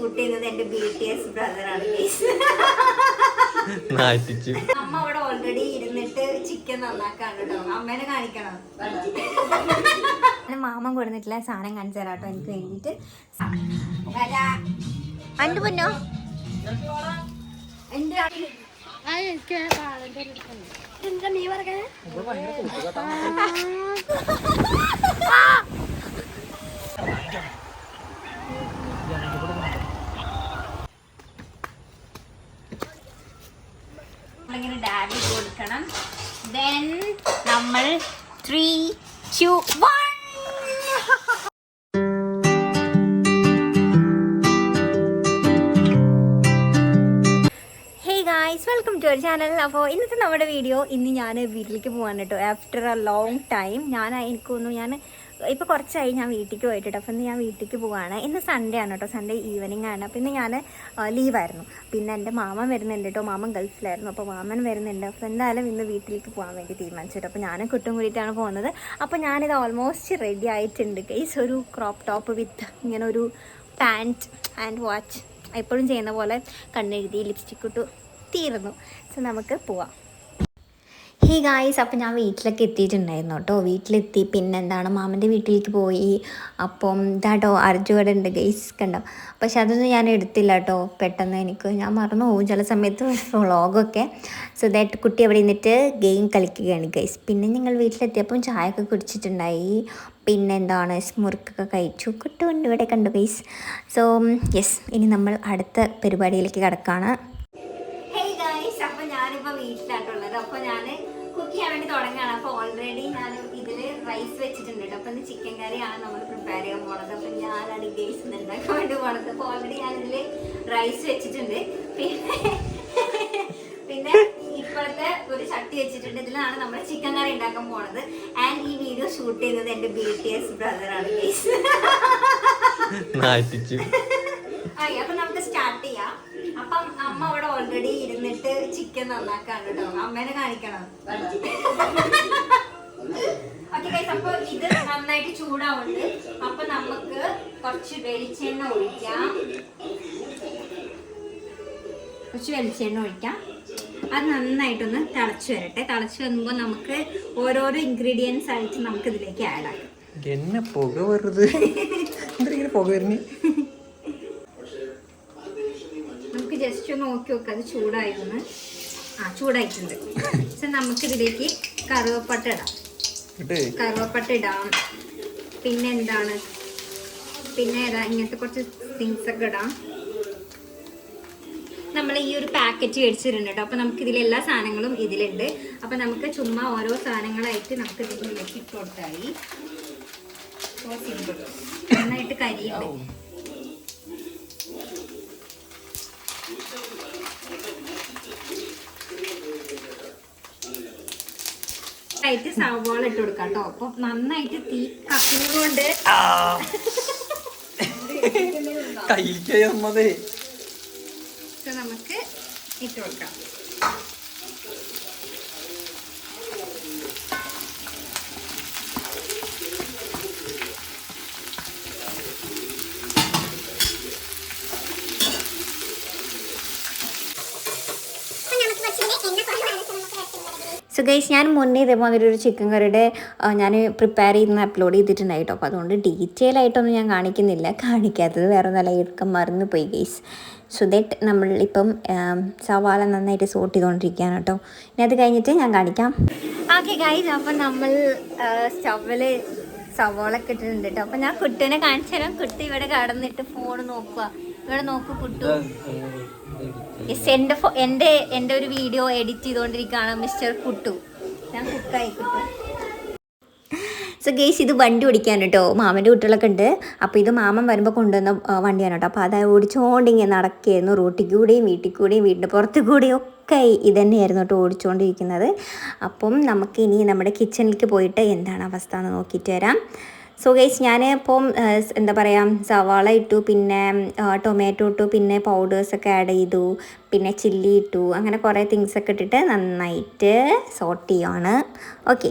Shoot ചെയ്യുന്നത് എന്റെ B T S ബ്രദറാണ് അമ്മ അവിടെ ഓൾറെഡി ഇരുന്നിട്ട് ചിക്കൻ നന്നാക്കാണ് കേട്ടോ അമ്മേനെ കാണിക്കണം. മാമൻ കൊടുത്തിട്ടില്ല സാധനം കാണിച്ചു തരാം കേട്ടോ എനിക്ക് വേണ്ടിട്ട് അന്റെ പൊന്നോ? എന്റെ നീ പറഞ്ഞേ നമ്മളിങ്ങനെ ഡാബി കൊടുക്കണം. ദെൻ നമ്മൾ three two one welcome to our channel അപ്പോൾ ഇന്നത്തെ നമ്മുടെ വീഡിയോ ഇന്ന് ഞാൻ വീട്ടിലേക്ക് പോകാൻ കേട്ടോ. ആഫ്റ്റർ എ ലോങ് ടൈം ഞാൻ എനിക്കൊന്നും ഞാൻ ഇപ്പോൾ കുറച്ചായി ഞാൻ വീട്ടിലേക്ക് പോയിട്ടുണ്ട് അപ്പോൾ ഇന്ന് ഞാൻ വീട്ടിലേക്ക് പോവാണ്. ഇന്ന് സൺഡേ ആണ് കേട്ടോ സൺഡേ ഈവനിങ് ആണ്. ഇന്ന് ഞാൻ ലീവായിരുന്നു പിന്നെ എന്റെ മാമൻ വരുന്നുണ്ട് കേട്ടോ മാമൻ ഗൾഫിലായിരുന്നു. അപ്പോൾ മാമൻ വരുന്നുണ്ട്. അപ്പോൾ എന്തായാലും ഇന്ന് വീട്ടിലേക്ക് പോകാൻ വേണ്ടി തീരുമാനിച്ചിട്ട്. അപ്പോൾ ഞാനും കുട്ടും കൂടിയിട്ടാണ് പോകുന്നത്. അപ്പോൾ ഞാനിത് ഓൾമോസ്റ്റ് റെഡി ആയിട്ടുണ്ട് കേസ് ഒരു ക്രോപ്പ് ടോപ്പ് വിത്ത് ഇങ്ങനെ ഒരു പാന്റ് ആൻഡ് വാച്ച് എപ്പോഴും ചെയ്യുന്ന പോലെ കണ്ണെഴുതി ലിപ്സ്റ്റിക് ഇട്ടു തീർന്നു. സോ നമുക്ക് പോവാം. ഹേ ഗായ്സ് അപ്പോൾ ഞാൻ വീട്ടിലൊക്കെ എത്തിയിട്ടുണ്ടായിരുന്നു കേട്ടോ. വീട്ടിലെത്തി പിന്നെ എന്താണ് മാമന്റെ വീട്ടിലേക്ക് പോയി. അപ്പം ഇതാട്ടോ അർജുവടെ ഉണ്ട് ഗൈസ് കണ്ടോ? പക്ഷെ അതൊന്നും ഞാൻ എടുത്തില്ല കേട്ടോ പെട്ടെന്ന് എനിക്ക് ഞാൻ മറന്നു പോകും ചില സമയത്ത് വ്ളോഗൊക്കെ. സോ ദാറ്റ് കുട്ടി അവിടെ നിന്നിട്ട് ഗെയിം കളിക്കുകയാണ് ഗൈസ് പിന്നെ ഞങ്ങൾ വീട്ടിലെത്തിയപ്പം ചായയൊക്കെ കുടിച്ചിട്ടുണ്ടായി. പിന്നെ എന്താണ് സ്മുറുക്കൊക്കെ കഴിച്ചു. കുട്ടുകൊണ്ട് ഇവിടെ കണ്ടു ഗൈസ് സോ യെസ് ഇനി നമ്മൾ അടുത്ത പരിപാടിയിലേക്ക് കിടക്കാണ്. ഹേയ് ഗൈസ് അപ്പൊ ഞാനിപ്പോ വീട്ടിലാട്ടുള്ളത് അപ്പോൾ ഞാൻ ഓൾറെഡി ഞാൻ ഇതിൽ റൈസ് വെച്ചിട്ടുണ്ട് കേട്ടോ അപ്പൊ ഇന്ന് ചിക്കൻ കറിയാണ് നമ്മൾ പ്രിപ്പയർ ചെയ്യാൻ പോണത്. അപ്പം ഞാനാണ് ഗേസ് ഉണ്ടാക്കാൻ വേണ്ടി പോണത്. അപ്പോൾ ഓൾറെഡി ഞാൻ ഇതിൽ റൈസ് വെച്ചിട്ടുണ്ട്. പിന്നെ പിന്നെ ഇപ്പോഴത്തെ ഒരു ചട്ടി വെച്ചിട്ടുണ്ട്. ഇതിലാണ് നമ്മൾ ചിക്കൻ കറി ഉണ്ടാക്കാൻ പോണത്. ആൻഡ് ഈ വീഡിയോ ഷൂട്ട് ചെയ്യുന്നത് എന്റെ ബി ടി എസ് ബ്രദറാണ് ഗേസ് അപ്പൊ നമുക്ക് സ്റ്റാർട്ട് ചെയ്യാം. അപ്പം അമ്മ അവിടെ ഓൾറെഡി ഇരുന്നിട്ട് ചിക്കൻ നന്നാക്കാണ് കേട്ടോ അമ്മേനെ കാണിക്കണം. ഓക്കെ ഗൈസ് അപ്പൊ ഇത് നന്നായിട്ട് ചൂടാവുണ്ട് അപ്പൊ നമുക്ക് കുറച്ച് വെളിച്ചെണ്ണ ഒഴിക്കാം. കുറച്ച് വെളിച്ചെണ്ണ ഒഴിക്കാം. അത് നന്നായിട്ടൊന്ന് തിളച്ച് വരട്ടെ. തിളച്ച് വരുമ്പോൾ നമുക്ക് ഓരോരോ ഇൻഗ്രീഡിയൻസ് ആയിട്ട് നമുക്ക് ഇതിലേക്ക് ആഡ് ആക്കാം. എന്നെ പുക വെറുതെ പുക വരുന്നു? നമുക്ക് ജസ്റ്റ് ഒന്ന് നോക്കി നോക്കാം അത് ചൂടായിരുന്നു ആ ചൂടായിട്ടുണ്ട്. പക്ഷെ നമുക്കിതിലേക്ക് കറുവപ്പട്ട ഇടാം. കറുവപ്പട്ട ഇടാം. പിന്നെ എന്താണ്? പിന്നെ ഏതാ? ഇങ്ങനത്തെ കുറച്ച് തിങ്സ് ഒക്കെ ഇടാം. നമ്മൾ ഈ ഒരു പാക്കറ്റ് മേടിച്ചിട്ടുണ്ട് കേട്ടോ. അപ്പൊ നമുക്ക് ഇതിലെല്ലാ എല്ലാ സാധനങ്ങളും ഇതിലുണ്ട്. അപ്പൊ നമുക്ക് ചുമ്മാ ഓരോ സാധനങ്ങളായിട്ട് നമുക്ക് ഇതിലേക്ക് ഇട്ട് കൊടുത്തായി. നന്നായിട്ട് കരിയുണ്ട് ആയിട്ട് സവാള ഇട്ട് കൊടുക്കാം കേട്ടോ. അപ്പൊ നന്നായിട്ട് തീ ഇത് നമുക്ക് ഇട്ട് കൊടുക്കാം. സോ ഗൈസ് ഞാൻ മുന്നേ ഇതേമാതിരി ഒരു ചിക്കൻ കറിയുടെ ഞാൻ പ്രിപ്പയർ ചെയ്യുന്ന അപ്ലോഡ് ചെയ്തിട്ടുണ്ടായി കേട്ടോ. അപ്പോൾ അതുകൊണ്ട് ഡീറ്റെയിൽ ആയിട്ടൊന്നും ഞാൻ കാണിക്കുന്നില്ല. കാണിക്കാത്തത് വേറെ നല്ല ഇടുക്കം മറന്നു പോയി ഗൈസ് സോ ദറ്റ് നമ്മൾ ഇപ്പം സവാള നന്നായിട്ട് സോട്ട് ചെയ്തുകൊണ്ടിരിക്കുകയാണ് കേട്ടോ. ഇനി അത് കഴിഞ്ഞിട്ട് ഞാൻ കാണിക്കാം. ഓക്കെ ഗൈസ് അപ്പം നമ്മൾ സ്റ്റവിൽ സവാള ഒക്കെ ഇട്ടിട്ടുണ്ട് കേട്ടോ. അപ്പം ഞാൻ കുട്ടീനെ കാണിച്ചു തരാം കുട്ടി ഇവിടെ കടന്നിട്ട് ഫോൺ നോക്കുക ഇവിടെ നോക്കൂ കുട്ടു. ഫോ എന്റെ എന്റെ ഒരു വീഡിയോ എഡിറ്റ് ചെയ്തുകൊണ്ടിരിക്കുകയാണ് മിസ്റ്റർ കുട്ടു. ഞാൻ കുക്കായി കുട്ടു സോ ഗേസ് ഇത് വണ്ടി ഓടിക്കാൻ കേട്ടോ. മാമന്റെ കുട്ടികളൊക്കെ ഉണ്ട്. അപ്പോൾ ഇത് മാമൻ വരുമ്പോൾ കൊണ്ടുവന്ന വണ്ടിയാണ് കേട്ടോ. അപ്പോൾ അത് ഓടിച്ചുകൊണ്ട് ഇങ്ങനെ നടക്കുകയായിരുന്നു. റോട്ടിൽ കൂടെയും വീട്ടിൽ കൂടെയും വീടിന്റെ പുറത്ത് കൂടെയും ഒക്കെ ഇത് തന്നെയായിരുന്നു കേട്ടോ ഓടിച്ചുകൊണ്ടിരിക്കുന്നത് അപ്പം നമുക്ക് ഇനി നമ്മുടെ കിച്ചണിലേക്ക് പോയിട്ട് എന്താണ് അവസ്ഥ എന്ന് നോക്കിയിട്ട് വരാം. സോ ഗൈസ് ഞാൻ ഇപ്പം എന്താ പറയുക സവാള ഇട്ടു പിന്നെ ടൊമാറ്റോ ഇട്ടു പിന്നെ പൗഡേഴ്സൊക്കെ ആഡ് ചെയ്തു പിന്നെ ചില്ലി ഇട്ടു അങ്ങനെ കുറേ തിങ്സ് ഒക്കെ ഇട്ടിട്ട് നന്നായിട്ട് സോട്ട് ചെയ്യുവാണ് ഓക്കെ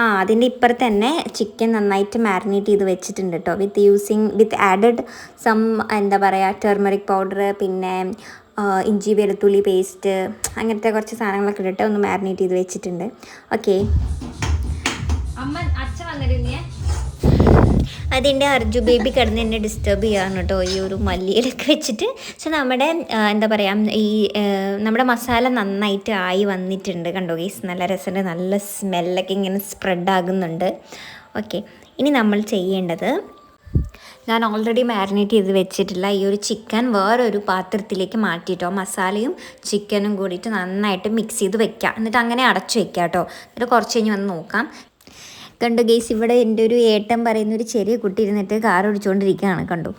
ആ അതിന്റെ ഇപ്പുറത്ത് തന്നെ ചിക്കൻ നന്നായിട്ട് മാരിനേറ്റ് ചെയ്ത് വെച്ചിട്ടുണ്ട് കേട്ടോ with using with added some എന്താ പറയുക ടെർമറിക് പൗഡർ പിന്നെ ഇഞ്ചി വെളുത്തുള്ളി പേസ്റ്റ് അങ്ങനത്തെ കുറച്ച് സാധനങ്ങളൊക്കെ ഇട്ടിട്ട് ഒന്ന് മാരിനേറ്റ് ചെയ്ത് വെച്ചിട്ടുണ്ട്. ഓക്കെ അമ്മ അച്ഛൻ വന്നിരുന്നേ. അതിന്റെ അർജു ബേബി കിടന്ന് എന്നെ ഡിസ്റ്റർബ് ചെയ്യാണ് കേട്ടോ ഈ ഒരു മല്ലിയിലൊക്കെ വെച്ചിട്ട്. സോ നമ്മുടെ എന്താ പറയുക ഈ നമ്മുടെ മസാല നന്നായിട്ട് ആയി വന്നിട്ടുണ്ട് കണ്ടോ ഗീസ് നല്ല രസമുണ്ട് നല്ല സ്മെല്ലൊക്കെ ഇങ്ങനെ സ്പ്രെഡ് ആകുന്നുണ്ട്. ഓക്കെ ഇനി നമ്മൾ ചെയ്യേണ്ടത് ഞാൻ ഓൾറെഡി മാരിനേറ്റ് ചെയ്ത് വെച്ചിട്ടുള്ള ഈ ഒരു ചിക്കൻ വേറൊരു പാത്രത്തിലേക്ക് മാറ്റിയിട്ടോ. മസാലയും ചിക്കനും കൂടിയിട്ട് നന്നായിട്ട് മിക്സ് ചെയ്ത് വെക്കാം. എന്നിട്ട് അങ്ങനെ അടച്ചു വെക്കാം കേട്ടോ. എന്നിട്ട് കുറച്ച് കഴിഞ്ഞ് വന്ന് നോക്കാം. കണ്ടു ഗേസ് ഇവിടെ എന്റെ ഒരു ഏട്ടൻ പറയുന്ന ഒരു ചെറിയ കുട്ടി ഇരുന്നിട്ട് കാർ ഓടിച്ചുകൊണ്ടിരിക്കുകയാണ് കണ്ടു.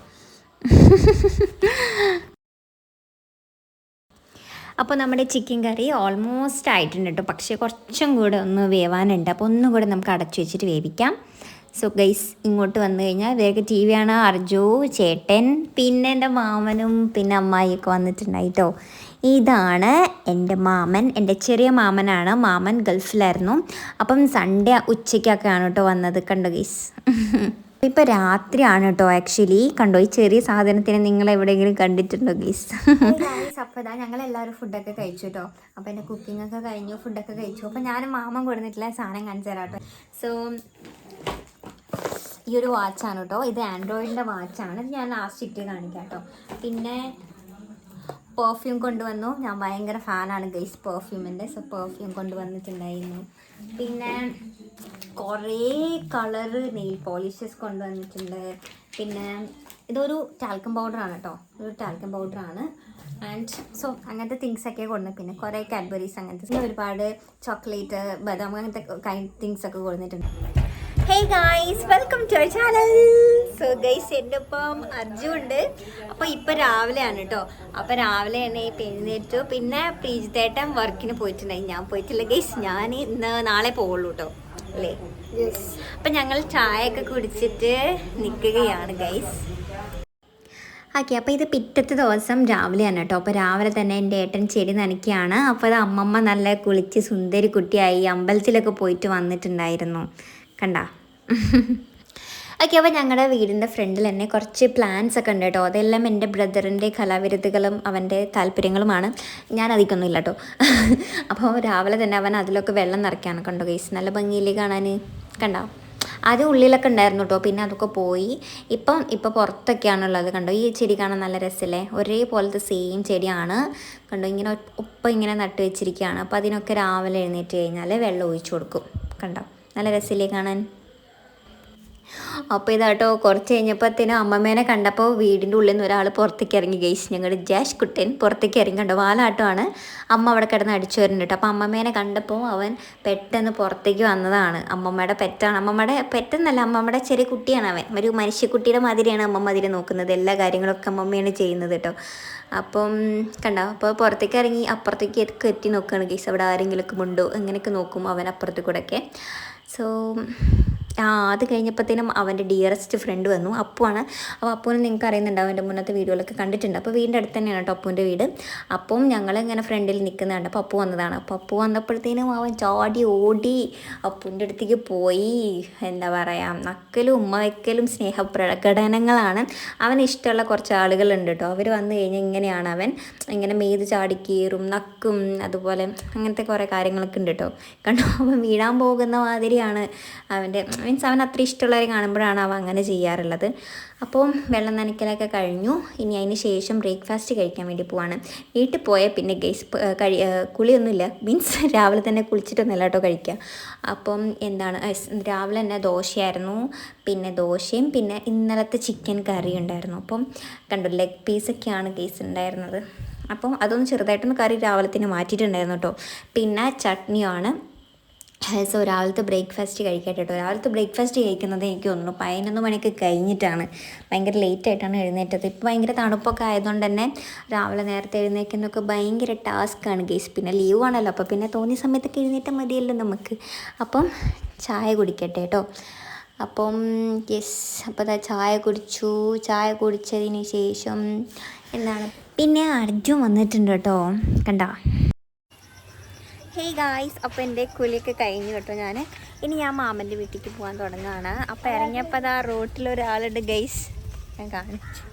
അപ്പോൾ നമ്മുടെ ചിക്കൻ കറി ഓൾമോസ്റ്റ് ആയിട്ടുണ്ട് കേട്ടോ. പക്ഷേ കുറച്ചും കൂടെ ഒന്ന് വേവാനുണ്ട്. അപ്പോൾ ഒന്നും കൂടെ നമുക്ക് അടച്ചു വെച്ചിട്ട് വേവിക്കാം. സോ ഗൈസ് ഇങ്ങോട്ട് വന്നു കഴിഞ്ഞാൽ വേഗം ടി വിയാണ് അർജു ചേട്ടൻ പിന്നെ എന്റെ മാമനും പിന്നെ അമ്മായിയൊക്കെ വന്നിട്ടുണ്ടായിട്ടോ ഇതാണ് എന്റെ മാമൻ എന്റെ ചെറിയ മാമനാണ്. മാമൻ ഗൾഫിലായിരുന്നു. അപ്പം സൺഡേ ഉച്ചയ്ക്കൊക്കെയാണ് കേട്ടോ വന്നത്. കണ്ടോ ഗൈസ് ഇപ്പോൾ രാത്രിയാണ് കേട്ടോ ആക്ച്വലി കണ്ടോ ഈ ചെറിയ സാധനത്തിന് നിങ്ങൾ എവിടെയെങ്കിലും കണ്ടിട്ടുണ്ടോ ഗീസ് അപ്പോൾ ഇതാ ഞങ്ങൾ എല്ലാവരും ഫുഡൊക്കെ കഴിച്ചു കേട്ടോ. അപ്പോൾ എന്റെ കുക്കിംഗ് ഒക്കെ കഴിഞ്ഞു ഫുഡൊക്കെ കഴിച്ചു. അപ്പോൾ ഞാൻ മാമൻ കൊടുത്തിട്ടില്ല സാധനം കാണിച്ചു തരാം കേട്ടോ. സോ ഈ ഒരു വാച്ചാണ് കേട്ടോ. ഇത് ആൻഡ്രോയിഡിന്റെ വാച്ചാണ് ഇത് ഞാൻ ലാസ്റ്റ് ഇട്ട് കാണിക്കാം കേട്ടോ. പിന്നെ പെർഫ്യൂം കൊണ്ടുവന്നു. ഞാൻ ഭയങ്കര ഫാനാണ് ഗൈസ് പെർഫ്യൂമിന്റെ സോ പെർഫ്യൂം കൊണ്ടുവന്നിട്ടുണ്ടായിരുന്നു. പിന്നെ കുറേ കളറ് നെയിൽ പോളിഷസ് കൊണ്ടുവന്നിട്ടുണ്ട്. പിന്നെ ഇതൊരു ടാൽക്കം പൗഡറാണ് കേട്ടോ ഒരു ടാൽക്കം പൗഡറാണ് ആൻഡ് സോ അങ്ങനത്തെ തിങ്സ് ഒക്കെ കൊണ്ടു പിന്നെ കുറേ കാഡ്ബറീസ് അങ്ങനത്തെ ഒരുപാട് ചോക്ലേറ്റ് ബദാം അങ്ങനത്തെ കൈ തിങ്സ് ഒക്കെ കൊടുത്തിട്ടുണ്ട് hey guys welcome to channel so guys എന്റെ ഒപ്പം അർജു ഉണ്ട് അപ്പോൾ ഇപ്പോൾ രാവിലെയാണ് കേട്ടോ അപ്പോൾ രാവിലെ തന്നെ ഇപ്പം എഴുന്നേറ്റു. പിന്നെ പ്രീജിതേട്ടൻ വർക്കിന് പോയിട്ടുണ്ടായി. ഞാൻ പോയിട്ടില്ല ഗൈസ് ഞാൻ ഇന്ന് നാളെ പോവുള്ളൂ കേട്ടോ അല്ലേ? അപ്പം ഞങ്ങൾ ചായയൊക്കെ കുടിച്ചിട്ട് നിൽക്കുകയാണ് ഗൈസ് ഓക്കെ അപ്പോൾ ഇത് പിറ്റത്തെ ദിവസം രാവിലെയാണ് കേട്ടോ അപ്പോൾ രാവിലെ തന്നെ എന്റെ ഏട്ടൻ ചെടി നനയ്ക്കുകയാണ്. അപ്പോൾ അത് അമ്മമ്മ നല്ല കുളിച്ച് സുന്ദരി കുട്ടിയായി അമ്പലത്തിലൊക്കെ പോയിട്ട് വന്നിട്ടുണ്ടായിരുന്നു. കണ്ട? ഓക്കെ അപ്പോൾ ഞങ്ങളുടെ വീടിന്റെ ഫ്രണ്ടിൽ തന്നെ കുറച്ച് പ്ലാൻസ് ഒക്കെ ഉണ്ട് കേട്ടോ. അതെല്ലാം എന്റെ ബ്രദറിന്റെ കലാവിരുദ്ധകളും അവന്റെ താല്പര്യങ്ങളുമാണ്. ഞാൻ അതിക്കൊന്നും ഇല്ല കേട്ടോ. അപ്പോൾ രാവിലെ തന്നെ അവൻ അതിലൊക്കെ വെള്ളം നിറയ്ക്കാണ് കണ്ടോ. കേസ് നല്ല ഭംഗിയില്ലേ കാണാൻ? കണ്ടോ? ആദ്യം ഉള്ളിലൊക്കെ ഉണ്ടായിരുന്നു കേട്ടോ. പിന്നെ അതൊക്കെ പോയി. ഇപ്പം ഇപ്പോൾ പുറത്തൊക്കെയാണുള്ളത് കണ്ടോ? ഈ ചെടി കാണാൻ നല്ല രസമല്ലേ ഒരേപോലത്തെ സെയിം ചെടിയാണ്. കണ്ടോ? ഇങ്ങനെ ഒപ്പം ഇങ്ങനെ നട്ട് വെച്ചിരിക്കുകയാണ്. അപ്പോൾ അതിനൊക്കെ രാവിലെ എഴുന്നേറ്റ് കഴിഞ്ഞാൽ വെള്ളം ഒഴിച്ചു കൊടുക്കും. കണ്ടോ? നല്ല രസമില്ലേ കാണാൻ? അപ്പോൾ ഇതാട്ടോ കുറച്ച് കഴിഞ്ഞപ്പോഴത്തേനും അമ്മമേനെ കണ്ടപ്പോൾ വീടിന്റെ ഉള്ളിൽ നിന്ന് ഒരാൾ പുറത്തേക്ക് ഇറങ്ങി. ഗൈസ് ഞങ്ങളുടെ ജാഷ് കുട്ടൻ പുറത്തേക്ക് ഇറങ്ങി കണ്ടോ വാലാട്ടമാണ് അമ്മ അവിടെ കിടന്ന് അടിച്ചു വരുന്നുണ്ട് അപ്പോൾ അമ്മമേനെ കണ്ടപ്പോൾ അവൻ പെട്ടെന്ന് പുറത്തേക്ക് വന്നതാണ്. അമ്മമ്മയുടെ പെറ്റാണ്. അമ്മമ്മയുടെ പെറ്റെന്നല്ല അമ്മമ്മയുടെ ചെറിയ കുട്ടിയാണ് അവൻ. ഒരു മനുഷ്യക്കുട്ടിയുടെ മാതിരിയാണ് അമ്മമ്മ അതിനെ നോക്കുന്നത്. എല്ലാ കാര്യങ്ങളൊക്കെ അമ്മമ്മയാണ് ചെയ്യുന്നത് കേട്ടോ അപ്പം കണ്ടോ അപ്പോൾ പുറത്തേക്ക് ഇറങ്ങി അപ്പുറത്തേക്ക് എത്തി നോക്കുകയാണ് ഗൈസ് അവിടെ ആരെങ്കിലുമൊക്കെ ഉണ്ടോ? അങ്ങനെയൊക്കെ നോക്കും അവൻ അപ്പുറത്ത് കൂടെയൊക്കെ. സോ അത് കഴിഞ്ഞപ്പോഴത്തേനും അവന്റെ ഡിയറസ്റ്റ് ഫ്രണ്ട് വന്നു. അപ്പുവാണ്. അപ്പോൾ അപ്പുവിനെ നിങ്ങൾക്ക് അറിയുന്നുണ്ടാവും എന്റെ മുന്നത്തെ വീഡിയോയിലൊക്കെ കണ്ടിട്ടുണ്ട്. അപ്പോൾ വീടിന്റെ അടുത്ത് തന്നെയാണ് കേട്ടോ അപ്പുവിന്റെ വീട്. അപ്പം ഞങ്ങൾ ഇങ്ങനെ ഫ്രണ്ടിൽ നിൽക്കുന്നുണ്ട്. അപ്പോൾ അപ്പു വന്നതാണ്. അപ്പോൾ അപ്പു വന്നപ്പോഴത്തേനും അവൻ ചാടി ഓടി അപ്പുവിന്റെ അടുത്തേക്ക് പോയി. എന്താ പറയുക നക്കലും ഉമ്മ വയ്ക്കലും സ്നേഹ പ്രകടനങ്ങളാണ് അവന് ഇഷ്ടമുള്ള കുറച്ച് ആളുകളുണ്ട് കേട്ടോ. അവർ വന്നു കഴിഞ്ഞാൽ ഇങ്ങനെയാണ് അവൻ. ഇങ്ങനെ മെയ്ത് ചാടി കീറും നക്കും അതുപോലെ അങ്ങനത്തെ കുറേ കാര്യങ്ങളൊക്കെ ഉണ്ട് കേട്ടോ. കണ്ടോ? അവൻ വീഴാൻ പോകുന്ന മാതിരിയാണ് അവന്റെ മീൻസ് അവൻ അത്ര ഇഷ്ടമുള്ളവരെ കാണുമ്പോഴാണ് അവൻ അങ്ങനെ ചെയ്യാറുള്ളത്. അപ്പോൾ വെള്ളം നനയ്ക്കലൊക്കെ കഴിഞ്ഞു. ഇനി അതിന് ശേഷം ബ്രേക്ക്ഫാസ്റ്റ് കഴിക്കാൻ വേണ്ടി പോവാണ്. വീട്ടിൽ പോയാൽ പിന്നെ ഗൈസ് കഴി കുളിയൊന്നുമില്ല. മീൻസ് രാവിലെ തന്നെ കുളിച്ചിട്ടൊന്നുമല്ല കേട്ടോ കഴിക്കുക. അപ്പം എന്താണ് രാവിലെ തന്നെ ദോശയായിരുന്നു പിന്നെ ദോശയും പിന്നെ ഇന്നലത്തെ ചിക്കൻ കറി ഉണ്ടായിരുന്നു. അപ്പം കണ്ടു ലെഗ് പീസൊക്കെയാണ് ഗൈസ് ഉണ്ടായിരുന്നത്. അപ്പം അതൊന്ന് ചെറുതായിട്ടൊന്ന് കറി രാവിലെ തന്നെ മാറ്റിയിട്ടുണ്ടായിരുന്നു കേട്ടോ. പിന്നെ ചട്നിയാണ് സോ രാവിലത്തെ ബ്രേക്ക്ഫാസ്റ്റ് കഴിക്കട്ടെ കേട്ടോ. രാവിലത്തെ ബ്രേക്ക്ഫാസ്റ്റ് കഴിക്കുന്നത് എനിക്ക് തോന്നുന്നു പതിനൊന്ന് മണിക്ക് കഴിഞ്ഞിട്ടാണ്. ഭയങ്കര ലേറ്റ് ആയിട്ടാണ് എഴുന്നേറ്റത്. ഇപ്പോൾ ഭയങ്കര തണുപ്പൊക്കെ ആയതുകൊണ്ട് തന്നെ രാവിലെ നേരത്തെ എഴുന്നേൽക്കുന്നൊക്കെ ഭയങ്കര ടാസ്ക്കാണ് ഗേസ് പിന്നെ ലീവ് ആണല്ലോ. അപ്പോൾ പിന്നെ തോന്നിയ സമയത്തൊക്കെ എഴുന്നേറ്റാൽ മതിയല്ലോ നമുക്ക്. അപ്പം ചായ കുടിക്കട്ടെ കേട്ടോ. അപ്പം യെസ് അപ്പോൾ അതാ ചായ കുടിച്ചു. ചായ കുടിച്ചതിന് ശേഷം എന്താണ്? പിന്നെ അർജുൻ വന്നിട്ടുണ്ട് കേട്ടോ. കണ്ട? ഹേയ് ഗായ്സ് അപ്പോൾ എന്റെ കുലിയൊക്കെ കഴിഞ്ഞു കേട്ടോ ഞാൻ ഇനി ഞാൻ മാമന്റെ വീട്ടിലേക്ക് പോകാൻ തുടങ്ങുകയാണ് അപ്പോൾ ഇറങ്ങിയപ്പോൾ ആ അതാ റോട്ടിലൊരാളുണ്ട് ഗൈസ് ഞാൻ കാണിച്ചു.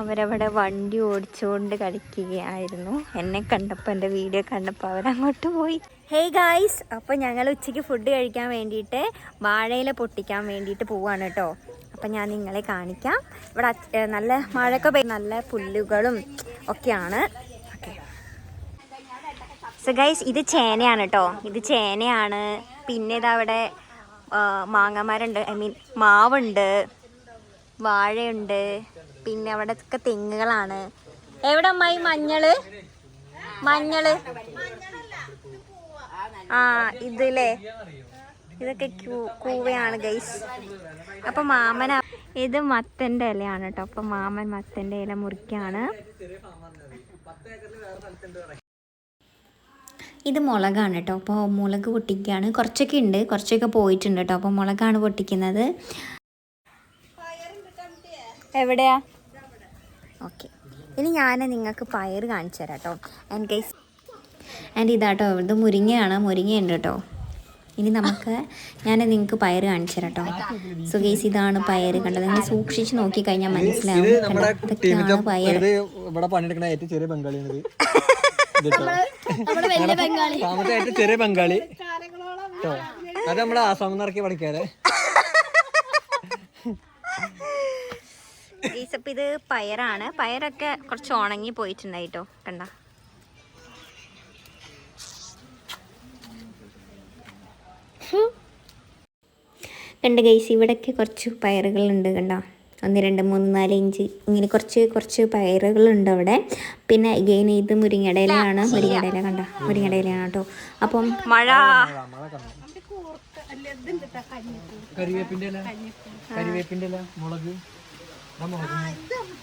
അവരവിടെ വണ്ടി ഓടിച്ചുകൊണ്ട് കളിക്കുകയായിരുന്നു. എന്നെ കണ്ടപ്പോൾ എന്റെ വീഡിയോ കണ്ടപ്പോൾ അവരങ്ങോട്ട് പോയി. ഹേയ് ഗായ്സ് അപ്പോൾ ഞങ്ങൾ ഉച്ചയ്ക്ക് ഫുഡ് കഴിക്കാൻ വേണ്ടിയിട്ട് വാഴയില പൊട്ടിക്കാൻ വേണ്ടിയിട്ട് പോവാണ് കേട്ടോ. അപ്പം ഞാൻ നിങ്ങളെ കാണിക്കാം. ഇവിടെ നല്ല മഴയൊക്കെ നല്ല പുല്ലുകളും ഒക്കെയാണ്. സോ ഗൈസ് ഇത് ചേനയാണ് കേട്ടോ ഇത് ചേനയാണ്. പിന്നെ ഇതവിടെ മാങ്ങമാരുണ്ട്. ഐ മീൻ മാവുണ്ട് വാഴയുണ്ട് പിന്നെ അവിടെ ഒക്കെ തെങ്ങുകളാണ്. എവിടെ അമ്മായി മഞ്ഞൾ? മഞ്ഞൾ? ആ ഇതില്ലേ ഇതൊക്കെ കൂവയാണ് ഗൈസ് അപ്പൊ മാമന ഇത് മത്തന്റെ ഇലയാണ് കേട്ടോ അപ്പൊ മാമൻ മത്തന്റെ ഇല മുറിക്കാണ്. ഇത് മുളകാണ് കേട്ടോ. അപ്പോൾ മുളക് പൊട്ടിക്കുകയാണ് കുറച്ചൊക്കെ ഉണ്ട്. കുറച്ചൊക്കെ പോയിട്ടുണ്ട് കേട്ടോ. അപ്പോൾ മുളകാണ് പൊട്ടിക്കുന്നത്. എവിടെയാ? ഓക്കെ. ഇനി ഞാൻ നിങ്ങൾക്ക് പയർ കാണിച്ചു തരാം കേട്ടോ. ആൻഡ് ഗൈസ് ആൻഡ് ഇതാട്ടോ. ഇത് മുരിങ്ങയാണ്. മുരിങ്ങയുണ്ട് കേട്ടോ. ഇനി നമുക്ക് ഞാൻ നിങ്ങൾക്ക് പയർ കാണിച്ചു തരാം കേട്ടോ. സോ ഗേസ് ഇതാണ് പയർ കണ്ടത്. നിങ്ങൾ സൂക്ഷിച്ച് നോക്കിക്കഴിഞ്ഞാൽ മനസ്സിലാവും കണ്ടോ? ഇതൊക്കെയാണ് പയർ ഇവിടെ പണിയെടുക്കണ ഏറ്റവും ചെറിയ ബംഗാളിയാണ് ഏറ്റവും ചെറിയ ബംഗാളി. കേട്ടോ അത് നമ്മളെ ആസാമിൽ നിന്ന് ഇറക്കി പഠിക്കാതെ. ഗൈസ് ഇത് പയറാണ്. പയറൊക്കെ കുറച്ച് ഉണങ്ങി പോയിട്ടുണ്ടായിട്ടോ. കണ്ട. കണ്ട ഗൈസ് ഇവിടെയൊക്കെ കുറച്ച് പയറുകളുണ്ട് കണ്ട. ഒന്ന് രണ്ട് മൂന്ന് നാല് ഇഞ്ച് ഇങ്ങനെ കുറച്ച് കുറച്ച് പയറുകളുണ്ട് അവിടെ. പിന്നെ ഗെയിൻ ഇത് മുരിങ്ങയുടെ ഇലയാണ് മുരിങ്ങയുടെ ഇല കണ്ട. മുരിങ്ങയുടെ ഇലയാണ് കേട്ടോ. അപ്പം മഴ. ഇല മുളക്.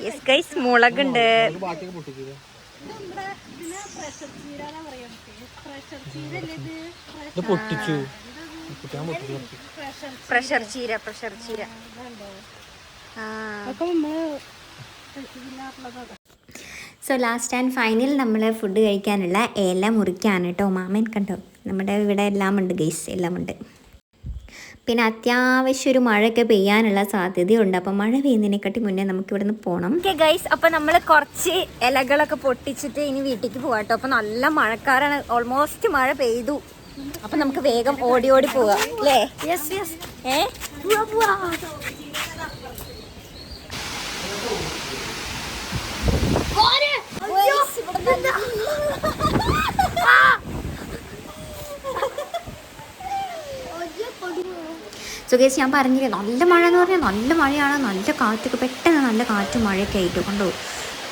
Yes guys മുളകുണ്ട്. പ്രഷർ ബാക്കിയൊക്കെ പൊട്ടിച്ചത് ഇത് പൊട്ടിച്ചു. പൊട്ടിക്കാൻ പൊട്ടിച്ചു കുറച്ച്. പ്രഷർ ചീര. സോ ലാസ്റ്റ് ആൻഡ് ഫൈനൽ നമ്മൾ ഫുഡ് കഴിക്കാനുള്ള ഏല മുറിക്കാണ് കേട്ടോ. മാമൻ കണ്ടോ? നമ്മുടെ ഇവിടെ എല്ലാം ഉണ്ട് ഗൈസ് എല്ലാം ഉണ്ട്. പിന്നെ അത്യാവശ്യം ഒരു മഴയൊക്കെ പെയ്യാനുള്ള സാധ്യതയുണ്ട്. അപ്പം മഴ പെയ്യുന്നതിനെക്കാട്ടി മുന്നേ നമുക്ക് ഇവിടെ നിന്ന് പോകണം ഓക്കെ ഗൈസ് അപ്പം നമ്മൾ കുറച്ച് ഇലകളൊക്കെ പൊട്ടിച്ചിട്ട് ഇനി വീട്ടിലേക്ക് പോകാം കേട്ടോ. അപ്പം നല്ല മഴക്കാരാണ് ഓൾമോസ്റ്റ് മഴ പെയ്തു. അപ്പം നമുക്ക് വേഗം ഓടി ഓടി പോവാം. അല്ലേ? യെസ് യെസ് ഏ? പോവാ. പോവാ സോ ഗേസ് ഞാൻ പറഞ്ഞില്ലേ നല്ല മഴ എന്ന് പറഞ്ഞാൽ നല്ല മഴയാണ് നല്ല കാറ്റൊക്കെ പെട്ടെന്ന് നല്ല കാറ്റും മഴയൊക്കെ ആയിട്ട് കൊണ്ടുപോകും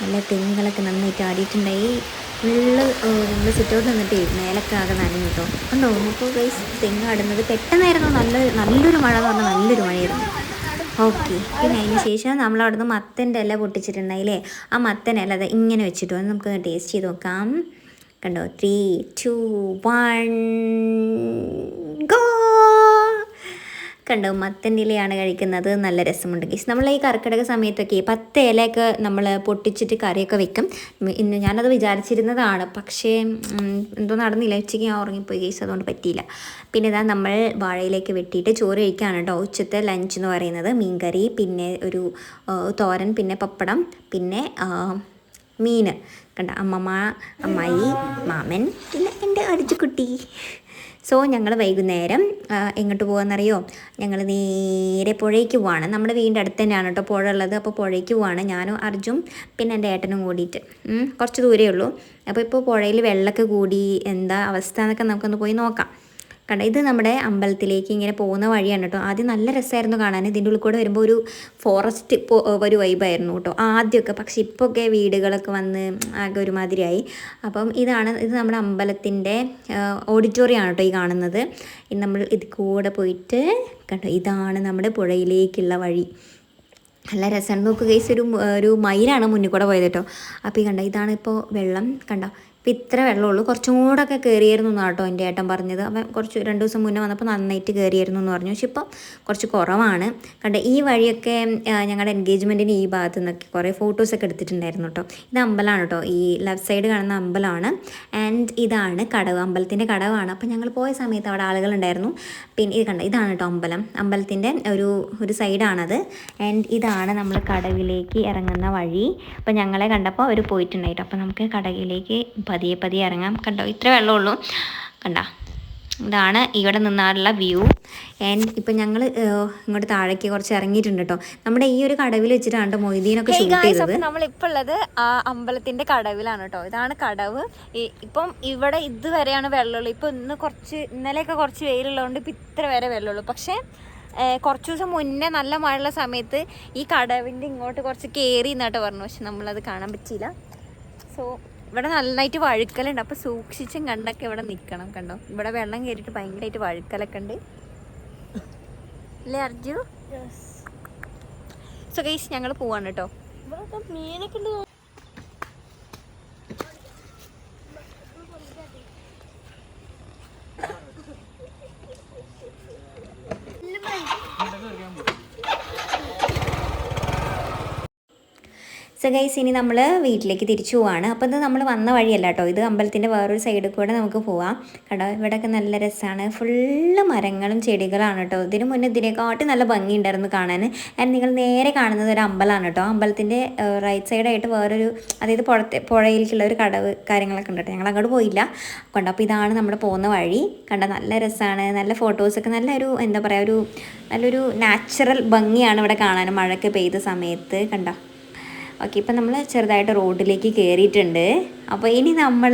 നല്ല തെങ്ങുകളൊക്കെ നന്നായിട്ട് ആടിയിട്ടുണ്ടായി ഫുള്ള് നമ്മൾ സിറ്റൗട്ട് നിന്നിട്ട് മേലൊക്കെ ആകെ നനഞ്ഞു കേട്ടോ കണ്ടോ അപ്പോൾ ഗൈസ് തെങ്ങ് ആടുന്നത് പെട്ടെന്നായിരുന്നു. നല്ല നല്ലൊരു മഴ എന്ന് പറഞ്ഞാൽ നല്ലൊരു മഴയായിരുന്നു. ഓക്കെ. പിന്നെ അതിന് ശേഷം നമ്മൾ അവിടുന്ന് മത്തന്റെ ഇല പൊട്ടിച്ചിട്ടുണ്ടായില്ലേ ആ മത്തൻ ഇല ഇങ്ങനെ വെച്ചിട്ട് വന്ന് നമുക്ക് ടേസ്റ്റ് ചെയ്ത് നോക്കാം. കണ്ടോ? ത്രീ ടു വൺ ഗോ കണ്ടോ? മത്തന്റെ ഇലയാണ് കഴിക്കുന്നത്. നല്ല രസമുണ്ട്. ഗീസ് നമ്മൾ ഈ കർക്കിടക സമയത്തൊക്കെ പത്ത് ഇലയൊക്കെ നമ്മൾ പൊട്ടിച്ചിട്ട് കറിയൊക്കെ വെക്കും. ഇന്ന് ഞാനത് വിചാരിച്ചിരുന്നതാണ്. പക്ഷേ എന്തോ നടന്നില്ല. ഉച്ചയ്ക്ക് ഞാൻ ഉറങ്ങിപ്പോയി. ഗീസ് അതുകൊണ്ട് പറ്റിയില്ല. പിന്നെ ഇതാ നമ്മൾ വാഴയിലേക്ക് വെട്ടിയിട്ട് ചോറ് കഴിക്കുകയാണ് കേട്ടോ. ഉച്ചത്തെ ലഞ്ച് എന്ന് പറയുന്നത് മീൻകറി പിന്നെ ഒരു തോരൻ പിന്നെ പപ്പടം പിന്നെ മീൻ. കണ്ട അമ്മമ്മ അമ്മായി മാമൻ പിന്നെ എന്റെ അടിച്ചുകുട്ടി. സോ ഞങ്ങൾ വൈകുന്നേരം എങ്ങോട്ട് പോകാമെന്നറിയോ ഞങ്ങൾ നേരെ പുഴയ്ക്ക് പോവാണ്. നമ്മുടെ വീടിന്റെ അടുത്ത് തന്നെയാണ് കേട്ടോ പുഴ ഉള്ളത്. അപ്പോൾ പുഴയ്ക്ക് പോവാണ് ഞാനും അർജും പിന്നെ എന്റെ ഏട്ടനും കൂടിയിട്ട്. കുറച്ച് ദൂരമേ ഉള്ളൂ. അപ്പോൾ ഇപ്പോൾ പുഴയിൽ വെള്ളമൊക്കെ കൂടി എന്താ അവസ്ഥ എന്നൊക്കെ നമുക്കൊന്ന് പോയി നോക്കാം. കണ്ട ഇത് നമ്മുടെ അമ്പലത്തിലേക്ക് ഇങ്ങനെ പോകുന്ന വഴിയാണ് കേട്ടോ. ആദ്യം നല്ല രസമായിരുന്നു കാണാൻ. ഇതിന്റെ ഉള്ളിൽ കൂടെ വരുമ്പോൾ ഒരു ഫോറസ്റ്റ് ഒരു വൈബായിരുന്നു കേട്ടോ. ആദ്യമൊക്കെ പക്ഷെ ഇപ്പോൾ ഒക്കെ വീടുകളൊക്കെ വന്ന് ആകെ ഒരുമാതിരിയായി. അപ്പം ഇതാണ് ഇത് നമ്മുടെ അമ്പലത്തിന്റെ ഓഡിറ്റോറിയമാണ് കേട്ടോ ഈ കാണുന്നത്. ഇത് നമ്മൾ ഇത് കൂടെ പോയിട്ട് കണ്ടോ ഇതാണ് നമ്മുടെ പുഴയിലേക്കുള്ള വഴി. നല്ല രസമാണ്. നോക്കുക ഒരു ഒരു മയിലാണ് മുന്നിൽ കൂടെ പോയത് കേട്ടോ. അപ്പോൾ ഈ കണ്ട ഇതാണ് ഇപ്പോൾ വെള്ളം. കണ്ടോ അപ്പോൾ ഇത്ര വെള്ളമുള്ളൂ കുറച്ചും കൂടെ ഒക്കെ കയറിയായിരുന്നു എന്നാണ് കേട്ടോ എന്റെ ഏട്ടൻ പറഞ്ഞത്. അവൻ കുറച്ച് രണ്ട് ദിവസം മുന്നേ വന്നപ്പോൾ നന്നായിട്ട് കയറിയിരുന്നു എന്ന് പറഞ്ഞു. പക്ഷെ ഇപ്പം കുറച്ച് കുറവാണ്. കണ്ട ഈ വഴിയൊക്കെ ഞങ്ങളുടെ എൻഗേജ്മെന്റിന് ഈ ഭാഗത്തു നിന്നൊക്കെ കുറേ ഫോട്ടോസൊക്കെ എടുത്തിട്ടുണ്ടായിരുന്നു കേട്ടോ. ഇത് അമ്പലമാണ് കേട്ടോ. ഈ ലെഫ്റ്റ് സൈഡ് കാണുന്ന അമ്പലമാണ്. ആൻഡ് ഇതാണ് കടവ്. അമ്പലത്തിന്റെ കടവാണ്. അപ്പോൾ ഞങ്ങൾ പോയ സമയത്ത് അവിടെ ആളുകളുണ്ടായിരുന്നു. പിന്നെ ഇത് കണ്ട ഇതാണ് കേട്ടോ അമ്പലം. അമ്പലത്തിന്റെ ഒരു ഒരു സൈഡാണത് ആൻഡ് ഇതാണ് നമ്മൾ കടവിലേക്ക് ഇറങ്ങുന്ന വഴി. അപ്പോൾ ഞങ്ങളെ കണ്ടപ്പോൾ അവർ പോയിട്ടുണ്ടായിട്ടോ. അപ്പോൾ നമുക്ക് കടവിലേക്ക് പതിയെ പതിയെ ഇറങ്ങാം. കണ്ടോ? ഇത്ര വെള്ളമുള്ളൂ. കണ്ട? ഇതാണ് ഇവിടെ നിന്നാലുള്ള വ്യൂ. ആൻഡ് ഇപ്പം ഞങ്ങൾ ഇങ്ങോട്ട് താഴേക്ക് കുറച്ച് ഇറങ്ങിയിട്ടുണ്ട് കേട്ടോ. നമ്മുടെ ഈ ഒരു കടവിൽ വെച്ചിട്ടാണ് ട്ടോ മൊയ്തീനൊക്കെ ഷൂട്ട് ചെയ്തത്. നമ്മളിപ്പോൾ ഉള്ളത് ആ അമ്പലത്തിന്റെ കടവിലാണ് കേട്ടോ. ഇതാണ് കടവ്. ഇപ്പം ഇവിടെ ഇതുവരെയാണ് വെള്ളമുള്ളൂ. ഇപ്പം ഇന്ന് കുറച്ച് ഇന്നലെയൊക്കെ കുറച്ച് വെയിലുള്ളതുകൊണ്ട് ഇപ്പം ഇത്ര വരെ വെള്ളമുള്ളൂ. പക്ഷേ കുറച്ച് ദിവസം മുന്നേ നല്ല മഴയുള്ള സമയത്ത് ഈ കടവിന്റെ ഇങ്ങോട്ട് കുറച്ച് കയറി എന്നിട്ട് പറഞ്ഞു. പക്ഷെ നമ്മളത് കാണാൻ പറ്റിയില്ല. സോ ഇവിടെ നന്നായിട്ട് വഴുക്കലുണ്ട്. അപ്പോൾ സൂക്ഷിച്ചും കണ്ടൊക്കെ ഇവിടെ നിൽക്കണം കണ്ടോ? ഇവിടെ വെള്ളം കയറിയിട്ട് ഭയങ്കരമായിട്ട് വഴുക്കലൊക്കെ ഉണ്ട്. അല്ലേ അർജു? സോ ഗൈസ് ഞങ്ങൾ പോവാണ് കേട്ടോ മീനൊക്കെ ഉണ്ട്. സോ ഗൈസ് ഇനി നമ്മൾ വീട്ടിലേക്ക് തിരിച്ചു പോവാണ്. അപ്പോൾ ഇത് നമ്മൾ വന്ന വഴിയല്ല കേട്ടോ ഇത് അമ്പലത്തിന്റെ വേറൊരു സൈഡിൽ കൂടെ നമുക്ക് പോവാം. കണ്ടോ? ഇവിടെയൊക്കെ നല്ല രസമാണ് ഫുള്ള് മരങ്ങളും ചെടികളാണ് കേട്ടോ ഇതിന് മുന്നേ ഇതിനെക്കാട്ടി നല്ല ഭംഗിയുണ്ടായിരുന്നു കാണാൻ. ആൻഡ് നിങ്ങൾ നേരെ കാണുന്നത് ഒരു അമ്പലമാണ് കേട്ടോ അമ്പലത്തിന്റെ റൈറ്റ് സൈഡായിട്ട് വേറൊരു അതായത് പുഴത്തെ പുഴയിലേക്കുള്ള ഒരു കടവ് കാര്യങ്ങളൊക്കെ ഉണ്ട് കേട്ടോ ഞങ്ങൾ അങ്ങോട്ട് പോയില്ല. കണ്ടോ? അപ്പോൾ ഇതാണ് നമ്മൾ പോകുന്ന വഴി. കണ്ടോ? നല്ല രസമാണ് നല്ല ഫോട്ടോസൊക്കെ നല്ലൊരു എന്താ പറയുക ഒരു നല്ലൊരു നാച്ചുറൽ ഭംഗിയാണ് ഇവിടെ കാണാൻ. മഴയൊക്കെ പെയ്ത സമയത്ത്. കണ്ടോ? ഓക്കെ ഇപ്പം നമ്മൾ ചെറുതായിട്ട് റോഡിലേക്ക് കയറിയിട്ടുണ്ട് അപ്പോൾ ഇനി നമ്മൾ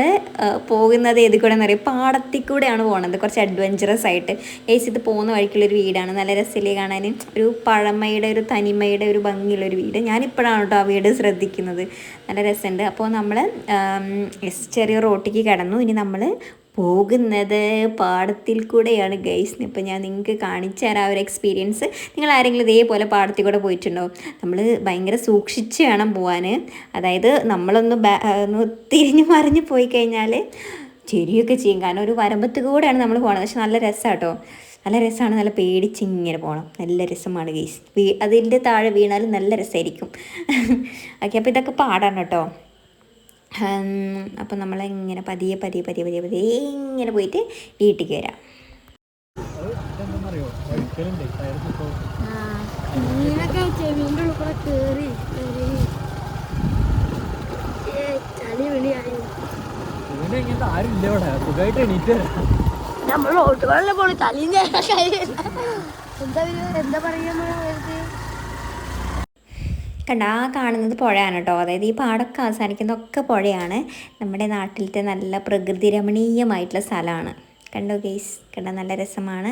പോകുന്നത് ഏത് കൂടെ എന്ന് പറയുക പാടത്തിൽ കൂടെയാണ് പോകുന്നത് കുറച്ച് അഡ്വഞ്ചറസ് ആയിട്ട്. ഏസ് ഇത് പോകുന്ന വഴിക്കുള്ളൊരു വീടാണ്. നല്ല രസമില്ലേ കാണാൻ. ഒരു പഴമയുടെ ഒരു തനിമയുടെ ഒരു ഭംഗിയുള്ളൊരു വീട്. ഞാനിപ്പോഴാണ് കേട്ടോ ആ വീട് ശ്രദ്ധിക്കുന്നത്. നല്ല രസമുണ്ട്. അപ്പോൾ നമ്മൾ ചെറിയ റോട്ടിലേക്ക് കിടന്നു. ഇനി നമ്മൾ പോകുന്നത് പാടത്തിൽ കൂടെയാണ് ഗൈസ് ഇപ്പം ഞാൻ നിങ്ങൾക്ക് കാണിച്ചു തരാം ഒരു എക്സ്പീരിയൻസ് നിങ്ങൾ ആരെങ്കിലും ഇതേപോലെ പാടത്തിൽ കൂടെ പോയിട്ടുണ്ടോ? നമ്മൾ ഭയങ്കര സൂക്ഷിച്ച് വേണം പോകാൻ അതായത് നമ്മളൊന്ന് ഒന്ന് തിരിഞ്ഞു മറിഞ്ഞ് പോയി കഴിഞ്ഞാൽ ചെരിയൊക്കെ ചെയ്യും. കാരണം ഒരു വരമ്പത്ത് കൂടെയാണ് നമ്മൾ പോകുന്നത് പക്ഷെ നല്ല രസം കേട്ടോ നല്ല രസമാണ് നല്ല പേടിച്ച് ഇങ്ങനെ പോകണം നല്ല രസമാണ് ഗൈസ് വീ അതിന്റെ താഴെ വീണാലും നല്ല രസമായിരിക്കും ഓക്കെ അപ്പോൾ ഇതൊക്കെ പാടാണ് കേട്ടോ. അപ്പം നമ്മൾ ഇങ്ങനെ പതിയെ പതിയെ പതിയെ പതിയെ പതിയെ ഇങ്ങനെ പോയിട്ട് വീട്ടിൽ വരാം. മീനൊക്കെ ചെവിന്റെ ഉള്ളിൽ കൂടെ ചളി വിളിയായി. ഇങ്ങനത്തെ ആരും ഇല്ല ഇവിടെ. സുഖമായിട്ട് എണീറ്റ് വരാം നമ്മൾ റോട്ടുകളിലെ പോണു ചളിന്റെ കാര്യമില്ല എന്താ ഒരു- എന്താ പറയാ നമ്മൾ കണ്ട ആ കാണുന്നത് പുഴയാണ് കേട്ടോ. അതായത് ഈ പാടൊക്കെ അവസാനിക്കുന്നതൊക്കെ പുഴയാണ്. നമ്മുടെ നാട്ടിലത്തെ നല്ല പ്രകൃതി രമണീയമായിട്ടുള്ള സ്ഥലമാണ്. കണ്ടോ ഗെയ്സ് കണ്ട നല്ല രസമാണ്.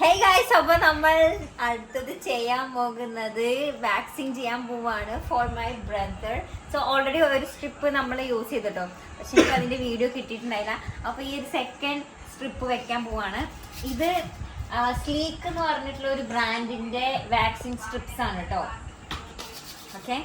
ഹേ ഗായ്സ് അപ്പോൾ നമ്മൾ അടുത്തത് ചെയ്യാൻ പോകുന്നത് വാക്സിൻ ചെയ്യാൻ പോവാണ് for my brother so already ഒരു സ്ട്രിപ്പ് നമ്മൾ യൂസ് ചെയ്തിട്ടോ. പക്ഷെ എനിക്ക് അതിന്റെ വീഡിയോ കിട്ടിയിട്ടുണ്ടായില്ല. അപ്പോൾ ഈ ഒരു സെക്കൻഡ് സ്ട്രിപ്പ് വെക്കാൻ പോവാണ്. ഇത് സ്ലീക്ക് എന്ന് പറഞ്ഞിട്ടുള്ള ഒരു ബ്രാൻഡിന്റെ വാക്സിൻ സ്ട്രിപ്സ് ആണ് കേട്ടോ ഓക്കെ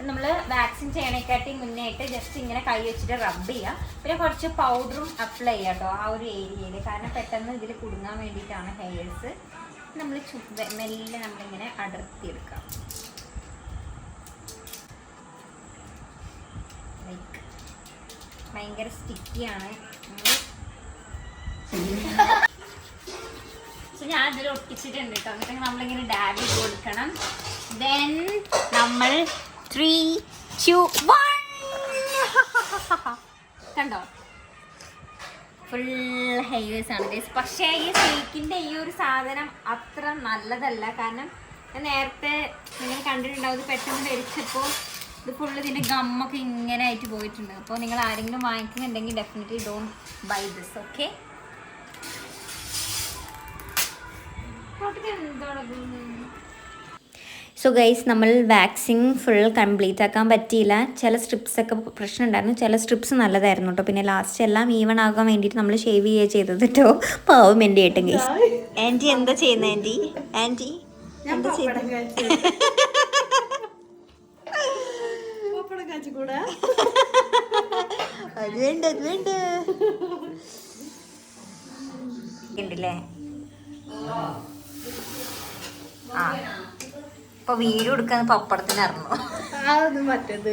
നമ്മൾ വാക്സിൻ ചെയ്യണേക്കാട്ടി മുന്നേ ആയിട്ട് ജസ്റ്റ് ഇങ്ങനെ കൈ വെച്ചിട്ട് റബ്ബ് ചെയ്യുക പിന്നെ കുറച്ച് പൗഡറും അപ്ലൈ ചെയ്യുക കേട്ടോ ആ ഒരു ഏരിയയിൽ കാരണം പെട്ടെന്ന് ഇതിൽ കുടുങ്ങാൻ വേണ്ടിയിട്ടാണ് ഹെയർസ് നമ്മൾ മെല്ലെ നമ്മളിങ്ങനെ അടർത്തിയെടുക്കാം. ലൈക്ക് ഭയങ്കര സ്റ്റിക്കിയാണ് സോ ഞാൻ ഇതിൽ ഒട്ടിച്ചിട്ടുണ്ട് കേട്ടോ എന്നിട്ട് നമ്മളിങ്ങനെ ഡാബ് കൊടുക്കണം. ദെൻ നമ്മൾ ത്രീ ടു വൺ കണ്ടോ? ഫുൾ ഹെയേഴ്സ് ആണ് പക്ഷേ ഈ സിൽക്കിന്റെ ഈ ഒരു സാധനം അത്ര നല്ലതല്ല. കാരണം ഞാൻ നേരത്തെ നിങ്ങൾ കണ്ടിട്ടുണ്ടാവും ഇത് പെട്ടെന്ന് ധരിച്ചപ്പോൾ ഇത് ഫുള്ള് ഇതിന്റെ ഗമ്മൊക്കെ ഇങ്ങനെ ആയിട്ട് പോയിട്ടുണ്ട്. അപ്പോൾ നിങ്ങൾ ആരെങ്കിലും വാങ്ങിക്കുന്നുണ്ടെങ്കിൽ definitely don't buy this okay so guys നമ്മൾ വാക്സിൻ ഫുൾ കംപ്ലീറ്റ് ആക്കാൻ പറ്റിയില്ല. ചില സ്ട്രിപ്സ് ഒക്കെ പ്രശ്നം ഉണ്ടായിരുന്നു ചില സ്ട്രിപ്സ് നല്ലതായിരുന്നു കേട്ടോ പിന്നെ ലാസ്റ്റ് എല്ലാം ഈവൺ ആകാൻ വേണ്ടിയിട്ട് നമ്മൾ ഷേവ് ചെയ്യുക ചെയ്തത് കേട്ടോ പാവം എന്റെ ഏട്ടൻ ഗൈസ് ആന്റി എന്താ ചെയ്യുന്നത് ആന്റി ആന്റി എന്താ ചെയ്യുന്നത് കാച്ചിക്കൂടാ? അത് വേണ്ട അത് വേണ്ട. ഉണ്ടല്ലേ? ആ. ഇപ്പൊ വീട് കൊടുക്കാൻ പപ്പടത്തിന് ഇറങ്ങു അതൊന്നും മറ്റേത്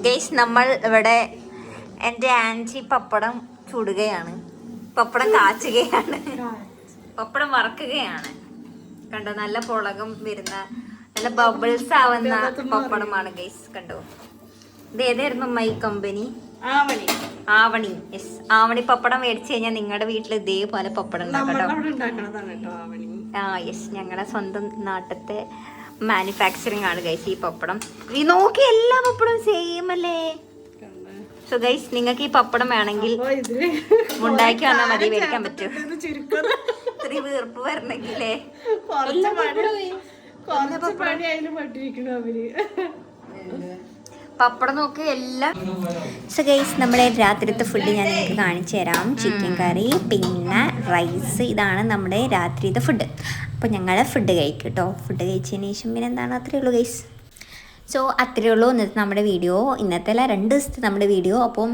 ഗൈസ് നമ്മൾ ഇവിടെ എന്റെ ആന്റി പപ്പടം ചൂടുകയാണ്. പപ്പടം കാച്ചുകയാണ്. പപ്പടം വറക്കുകയാണ്. കണ്ടോ? നല്ല പുളകം വരുന്ന നല്ല ബബിൾസ് ആവുന്ന പപ്പടമാണ് ഗൈസ്. കണ്ടോ? ഇത് ഏതായിരുന്നു my company Avani. Avani. Yes Avani pappadam മേടിച്ചു കഴിഞ്ഞാൽ നിങ്ങളുടെ വീട്ടിൽ ഇതേപോലെ പപ്പടം ആ യെസ് ഞങ്ങളുടെ സ്വന്തം നാട്ടത്തെ മാനുഫാക്ചറിങ് ആണ് ഗൈസ് ഈ പപ്പടം. ഈ നോക്കി എല്ലാ പപ്പടവും സെയിം അല്ലേ? സോ ഗൈസ് നിങ്ങൾക്ക് ഈ പപ്പടം വേണമെങ്കിൽ ഉണ്ടാക്കി വന്നാൽ മതി മേടിക്കാൻ പറ്റും. ഇത്രയും വീർപ്പ് വരണമെങ്കിലേ കുറച്ച് പണി അതിന് അവർ? പപ്പടം നോക്ക് എല്ലാം. സോ ഗൈസ് നമ്മുടെ രാത്രിത്തെ ഫുഡ് ഞാൻ നിങ്ങൾക്ക് കാണിച്ചു തരാം. ചിക്കൻ കറി പിന്നെ റൈസ് ഇതാണ് നമ്മുടെ രാത്രിത്തെ ഫുഡ് അപ്പോൾ ഞങ്ങൾ ഫുഡ് കഴിക്കും കേട്ടോ. ഫുഡ് കഴിച്ചതിന് ശേഷം പിന്നെ എന്താണ്? അത്രയേ ഉള്ളൂ ഗൈസ് സോ അത്രയേ ഉള്ളൂ ഇന്നത്തെ നമ്മുടെ വീഡിയോ ഇന്നത്തെ അല്ല രണ്ട് ദിവസത്തെ നമ്മുടെ വീഡിയോ അപ്പം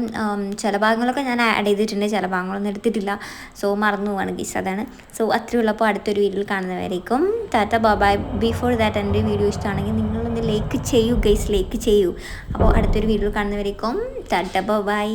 ചില ഭാഗങ്ങളൊക്കെ ഞാൻ ആഡ് ചെയ്തിട്ടുണ്ട്. ചില ഭാഗങ്ങളൊന്നും എടുത്തിട്ടില്ല. സോ മറന്നു പോവാണ് ഗീസ് അതാണ്. സോ അത്രയേ ഉള്ളൂ. അടുത്തൊരു വീഡിയോയിൽ കാണുന്നവരേക്കും. ടാറ്റ ബൈ ബിഫോർ ദാറ്റ് എന്റെ വീഡിയോ ഇഷ്ടമാണെങ്കിൽ നിങ്ങളൊന്ന് ലൈക്ക് ചെയ്യൂ ഗൈസ് ലൈക്ക് ചെയ്യൂ. അപ്പോൾ അടുത്തൊരു വീഡിയോ കാണുന്നവരേക്കും ടാറ്റ ബൈ.